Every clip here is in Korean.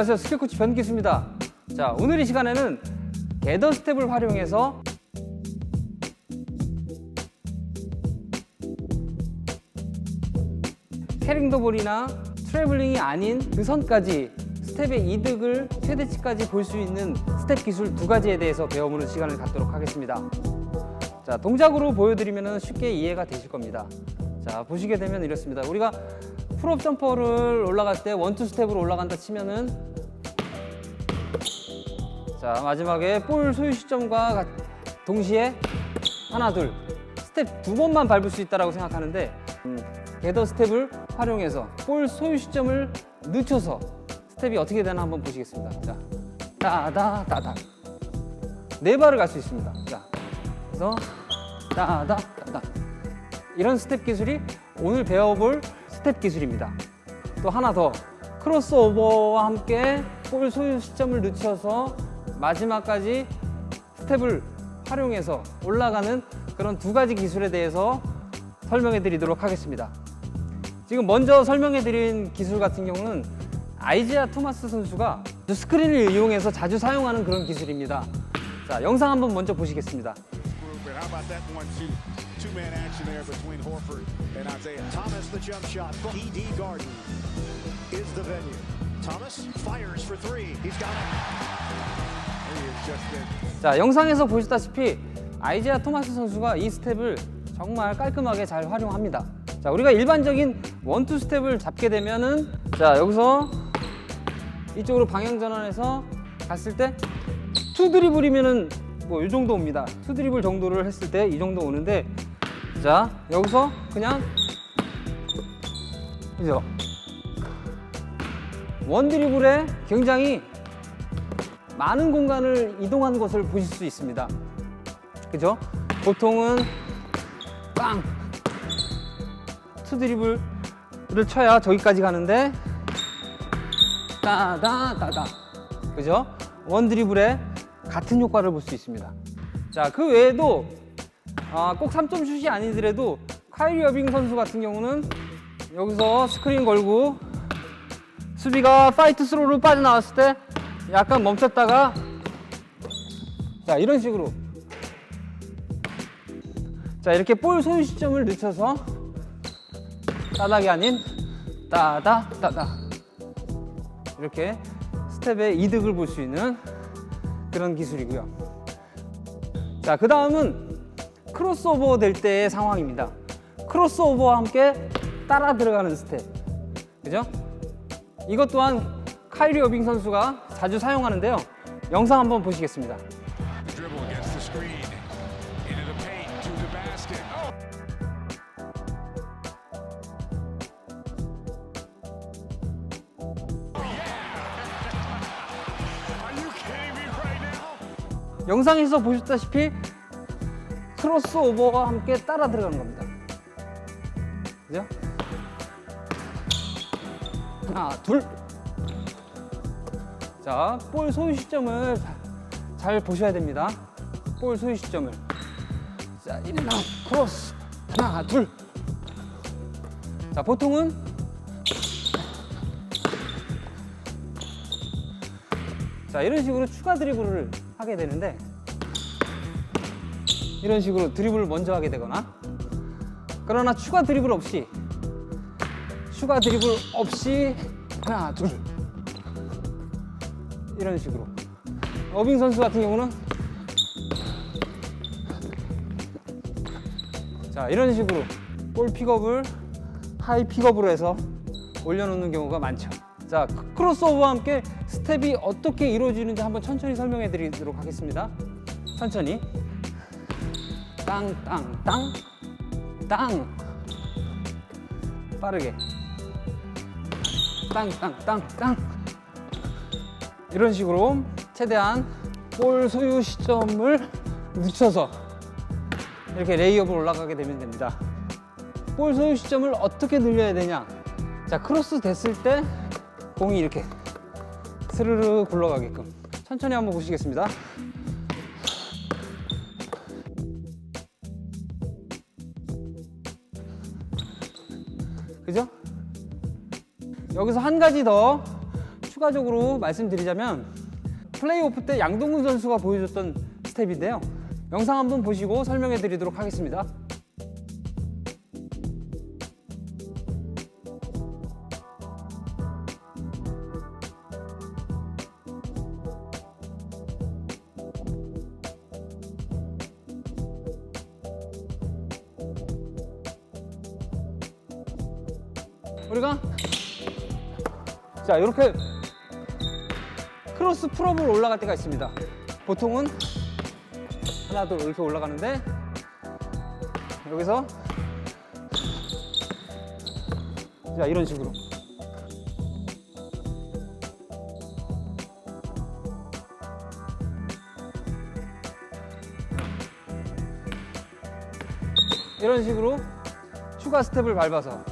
안녕하세요. 스킬코치 변기수입니다. 자 오늘 이 시간에는 게더 스텝을 활용해서 캐링더볼이나 트래블링이 아닌 그 선까지 스텝의 이득을 최대치까지 볼 수 있는 스텝 기술 두 가지에 대해서 배워보는 시간을 갖도록 하겠습니다. 자 동작으로 보여드리면 쉽게 이해가 되실 겁니다. 자 보시게 되면 이렇습니다. 우리가 풀업 점퍼를 올라갈 때 원투 스텝으로 올라간다 치면은 자 마지막에 볼 소유 시점과 같- 동시에 하나 둘 스텝 두 번만 밟을 수 있다라고 생각하는데 음, 게더 스텝을 활용해서 볼 소유 시점을 늦춰서 스텝이 어떻게 되나 한번 보시겠습니다. 자 따다 따다. 네 발을 갈 수 있습니다. 자 그래서 따다 따다 이런 스텝 기술이 오늘 배워볼 스텝 기술입니다. 또 하나 더 크로스오버와 함께 볼 소유 시점을 늦춰서 마지막까지 스텝을 활용해서 올라가는 그런 두 가지 기술에 대해서 설명해 드리도록 하겠습니다. 지금 먼저 설명해 드린 기술 같은 경우는 아이지아 토마스 선수가 스크린을 이용해서 자주 사용하는 그런 기술입니다. 자, 영상 한번 먼저 보시겠습니다. Two-man action there between Horford and Isaiah? Thomas, the jump shot. TD Garden is the venue. Thomas fires for three. He's got it. He has just been 자, 영상에서 보시다시피 아이지아 토마스 선수가 이 스텝을 정말 깔끔하게 잘 활용합니다. 자, 우리가 일반적인 원투 스텝을 잡게 되면은 자, 여기서 이쪽으로 방향 전환해서 갔을 때 투 드리블이면은 뭐 이 정도 옵니다. 투 드리블 정도를 했을 때 이 정도 오는데 자, 여기서 그냥 그죠? 원 드리블에 굉장히 많은 공간을 이동하는 것을 보실 수 있습니다. 그죠? 보통은 빵! 투 드리블을 쳐야 저기까지 가는데 따다 따다 그죠? 원 드리블에 같은 효과를 볼 수 있습니다. 자, 그 외에도 아, 꼭 3점 슛이 아니더라도 카이리 어빙 선수 같은 경우는 여기서 스크린 걸고 수비가 파이트 스로로 빠져나왔을 때 약간 멈췄다가 자 이런 식으로. 자 이렇게 볼 소유 시점을 늦춰서 따닥이 아닌 따다 따다. 이렇게 스텝의 이득을 볼 수 있는 그런 기술이고요. 자 그 다음은 크로스오버 될 때의 상황입니다 크로스오버와 함께 따라 들어가는 스텝 그죠? 이것 또한 카이리 어빙 선수가 자주 사용하는데요. 영상 한번 보시겠습니다. Oh! 영상에서 보셨다시피 크로스오버와 함께 따라 들어가는 겁니다. 그죠? 하나, 둘. 자, 볼 소유 시점을 자- 잘 보셔야 됩니다. 볼 소유 시점을. 자, 아웃, 크로스. 하나, 둘. 자, 보통은 자, 이런 식으로 추가 드리블을 하게 되는데 이런 식으로 드리블을 먼저 하게 되거나 그러나 추가 드리블 없이 추가 드리블 없이 하나 둘. 이런 식으로. 어빙 선수 같은 경우는 자 이런 식으로 볼 픽업을 하이 픽업으로 해서 올려놓는 경우가 많죠. 자 크- 크로스오버와 함께 스텝이 어떻게 이루어지는지 한번 천천히 설명해 드리도록 하겠습니다. 천천히 땅, 땅, 땅, 땅. 빠르게. 땅, 땅, 땅, 땅. 이런 식으로 최대한 볼 소유 시점을 늦춰서 이렇게 레이업을 올라가게 되면 됩니다. 볼 소유 시점을 어떻게 늘려야 되냐? 자, 크로스 됐을 때 공이 이렇게 스르르 굴러가게끔 천천히 한번 보시겠습니다. 여기서 한 가지 더 추가적으로 말씀드리자면 플레이오프 때 양동근 선수가 보여줬던 스텝인데요. 영상 한번 보시고 설명해 드리도록 하겠습니다. 우리가 자 이렇게 크로스 풀업을 올라갈 때가 있습니다. 보통은 하나 둘 이렇게 올라가는데 여기서 자 이런 식으로 이런 식으로 추가 스텝을 밟아서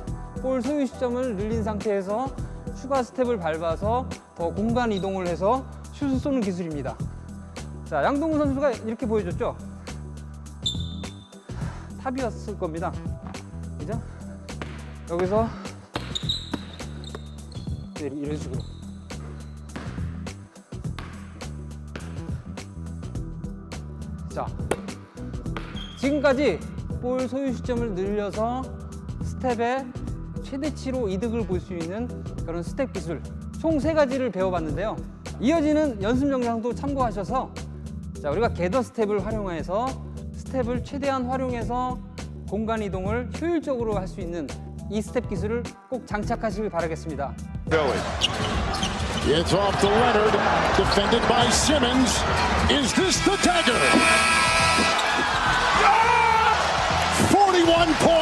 볼 소유 시점을 늘린 상태에서 추가 스텝을 밟아서 더 공간 이동을 해서 슛을 쏘는 기술입니다. 자, 양동근 선수가 이렇게 보여줬죠? 탑이었을 겁니다. 그죠? 여기서 네, 이런 식으로. 자, 지금까지 볼 소유 시점을 늘려서 스텝의 최대치로 이득을 볼 수 있는 그런 스텝 기술 총 세 가지를 배워봤는데요. 이어지는 연습 영상도 참고하셔서 자 우리가 게더 스텝을 활용해서 스텝을 최대한 활용해서 공간 이동을 효율적으로 할 수 있는 이 스텝 기술을 꼭 장착하시길 바라겠습니다. It's off to Leonard, defended by Simmons. Is this the dagger? 41 points.